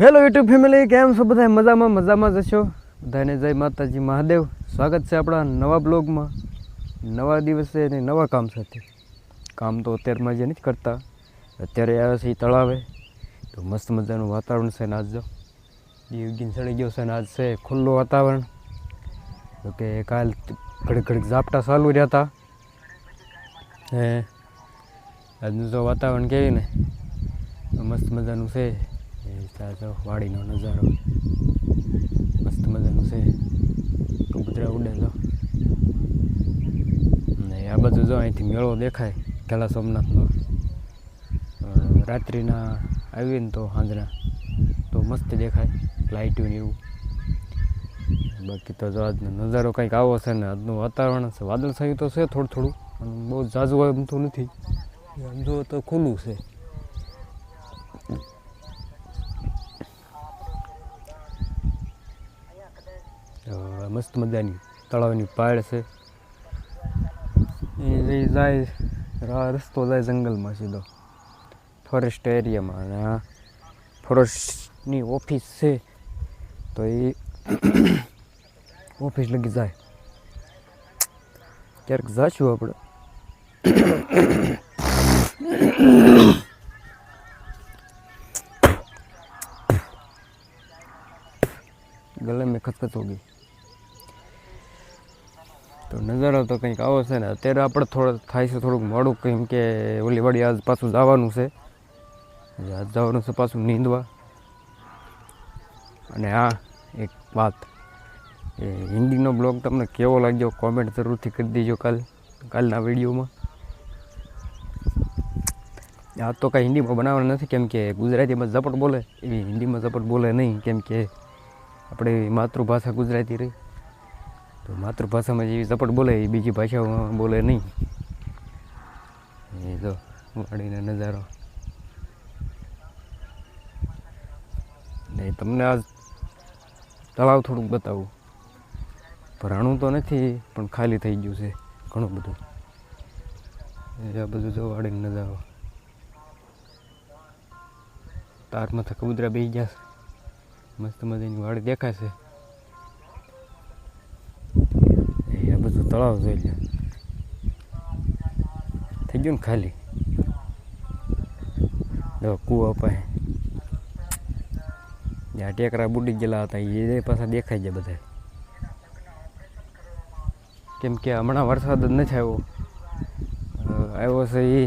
Hello YouTube family કેમ છો? બધા મજામાં? મજામાં જશો બધાને જય માતાજી, મહાદેવ. સ્વાગત છે આપણા નવા બ્લોગમાં. નવા દિવસે અને નવા કામ સાથે. કામ તો અત્યારમાં જે નથી કરતા. અત્યારે આવે છે એ તળાવે. તો મસ્ત મજાનું વાતાવરણ છે ને આજ જો. દીવગીન ચડી ગયો છે ને આજ છે ખુલ્લું વાતાવરણ. તો કે કાલ ઘડીક ઘડીક ઝાપટા ચાલુ રહ્યા હતા. હે? આજનું જો વાતાવરણ કેવી ને? મસ્ત મજાનું છે. ત્યાં જો વાડીનો નજારો. મસ્ત મજાનું છે. કબૂતરા ઉડે જો ને આ બાજુ જો અહીંથી મેળો દેખાય કેલા સોમનાથનો. રાત્રિના આવીએ ને તો સાંજના તો મસ્ત દેખાય લાઇટ એવું. બાકી તો જો આજનો નજારો કંઈક આવો છે ને, આજનું વાતાવરણ છે, વાદળ થયું તો છે થોડું થોડું, પણ બહુ ઝાઝું તો નથી. આમ તો ખુલ્લું છે. મસ્ત મજાની તળાવની પાળ છે. એ જાય રસ્તો જાય જંગલમાં સીધો. ફોરેસ્ટ એરિયામાં અને આ ફોરેસ્ટની ઓફિસ છે. તો એ ઓફિસ લગી જાય. ક્યારેક જાશું આપણે મેં ખચખચ હો ગઈ તો નજારો તો કંઈક આવો છે ને. અત્યારે આપણે થોડા થાય છે થોડુંક મોડું, કેમ કે ઓલી વાડી આજ પાછું જવાનું છે. આજ જવાનું છે પાછું નીંદવા. અને આ એક વાત. એ હિન્દીનો બ્લોગ તમને કેવો લાગ્યો કોમેન્ટ જરૂરથી કરી દેજો કાલ, કાલના વિડીયોમાં. આ તો કાંઈ હિન્દીમાં બનાવવાનું નથી, કેમ કે ગુજરાતીમાં ઝપટ બોલે. એવી હિન્દીમાં ઝપટ બોલે નહીં, કેમ કે આપણી માતૃભાષા ગુજરાતી રહી. તો માતૃભાષામાં જેવી ઝપટ બોલે, એ બીજી ભાષાઓમાં બોલે નહીં. એ જો વાડીનો નજારો. ને તમને આ તળાવ થોડુંક બતાવું. ભરાણું તો નથી, પણ ખાલી થઈ ગયું છે ઘણું બધું. એ આ બધું જો વાડીનો નજારો. તાર માથે કબૂતરા બેસી ગયા મસ્ત મજાની વાડી દેખાય તળાવ જોઈ લે. થઈ ગયું ને ખાલી? જો કૂવા પાસે જ્યાં ટેકરા બુડી ગયેલા હતા એ પાછા દેખાઈ જાય બધા કેમ કે હમણાં વરસાદ જ નથી આવ્યો. આવ્યો છે એ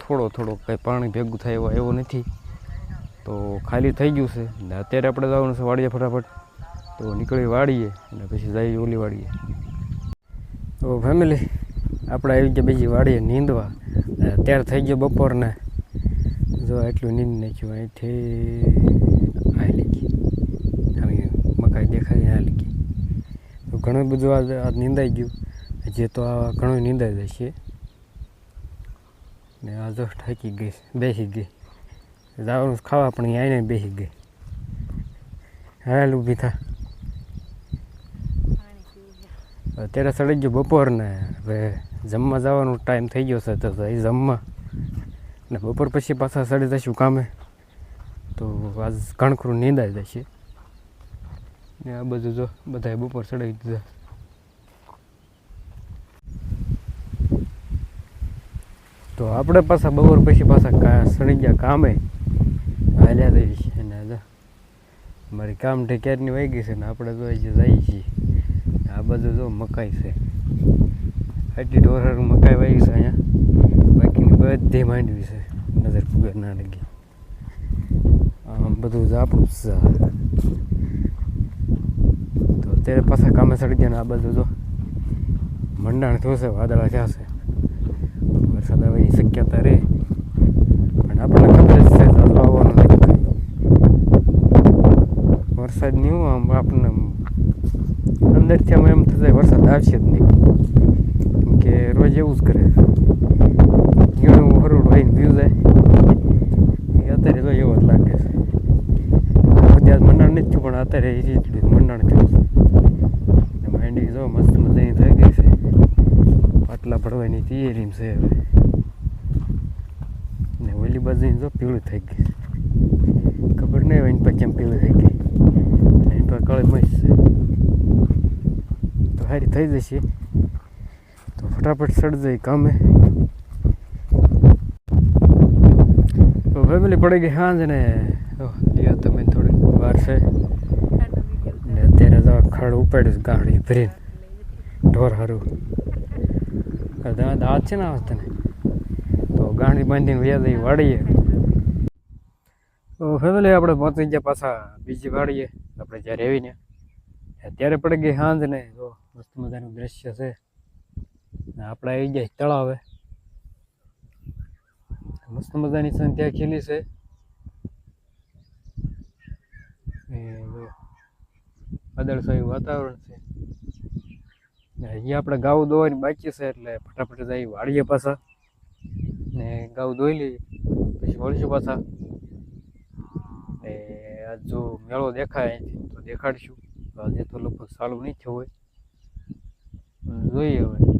થોડો થોડો કંઈ પાણી ભેગું થાય એવો એવો નથી. તો ખાલી થઈ ગયું છે. અત્યારે આપણે જવાનું છે વાડીએ ફટાફટ. તો નીકળી વાડીએ અને પછી જઈએ ઓલી વાડીએ. તો ફેમિલી આપણે આવી ગયા બીજી વાડીએ નીંદવા. અત્યારે થઈ ગયો બપોરને. જો એટલું નીંદ નાખ્યું, અહીંથી આ લીધી આવી મકાઈ દેખાય આ લીધી તો ઘણું બધું આજ આજ નીંદાઈ ગયું. જે તો આ ઘણું નીંદાઈ જશે. ને આ જો થાકી ગઈ, બેસી ગઈ. જવાનું ખાવા, પણ આવીને બેસી ગઈ. હાલ ઊભી થા. અત્યારે સડી ગયો બપોર ને હવે જમવા જવાનો ટાઈમ થઈ ગયો છે તો એ જમવા. ને બપોર પછી પાછા સડી જઈશું કામે. તો આજ કણખરું નીંદાઈ જશે. ને આ બધું જો, બધાએ બપોર સડાવી દીધા. તો આપણે પાછા બપોર પછી પાછા સડી ગયા કામે હાલ્યા જઈએ અને મારી કામ ઠેક્યારની વહી ગઈ છે ને આપણે તો જઈએ છીએ. આ બધું જો મકાઈ છે. આટલી ઢોર મકાઈ વાવી છે અહીંયા. બાકીની બધી માંડવી છે. નજર પુગર ના લાગી. આમ બધું જ આપણું જ તો અત્યારે પાછા કામે સડી ગયા ને આ બાજુ જો. મંડાણ છે, વાદળા છે. વરસાદ આવવાની શક્યતા રહે. પણ આપણને ખબર જ છે. વરસાદ નહીં આમ આપણને અંદરથી અમે એમ થશે વરસાદ આવશે જ નહીં. કે રોજ એવું જ કરે. ઘણું હરોડ હોઈને વ્યૂ જાય. એ અત્યારે તો એવો જ લાગે છે. અત્યારે મંડાણ નથી થયું, પણ અત્યારે એ રીતનું મંડાણ થયું છે. માંડી જો મસ્ત મજાની થઈ ગઈ છે. પાટલા ભરવાની તૈયારી છે હવે. ને ઓલી બાજુ જો પીળું થઈ ગયું ખબર નહીં હોય એની પર કેમ પીળું થઈ ગઈ. એની પર કળી મસ્ત છે. સારી થઈ જશે. તો ફટાફટ સડ જાય કામે. તો ફેમિલી પડી ગઈ સાંજ ને તમે થોડીક વાર છે. ને અત્યારે તો ખડ ઉપાડ્યું ગાડી ભરીને. ઢોર હારું. દાંત છે ને આ તને તો ગાડી બાંધીને વ્યાજ વાળીએ તો ફેમિલી આપણે પહોંચી ગયા પાછા, બીજી વાળીએ આપણે જ્યારે આવીને અત્યારે પડી ગઈ સાંજ ને તો મસ્ત મજાનું દ્રશ્ય છે. આપણે આવી ગયા તળાવે. મસ્ત મજાની સંધ્યા ખીલી છે. જો વાદળછાયું વાતાવરણ છે. અહીંયા આપણે ગાઉ દોવાની બાકી છે એટલે ફટાફટ જઈ વાળીએ પાછા. ને ગાઉ દોઈ લઈએ, પછી વળીશું પાછા. એ જો મેળો દેખાય અહીંથી, તો દેખાડશું. આજે તો લગભગ સારું નહીં થયું હોય. જોઈએ હવે.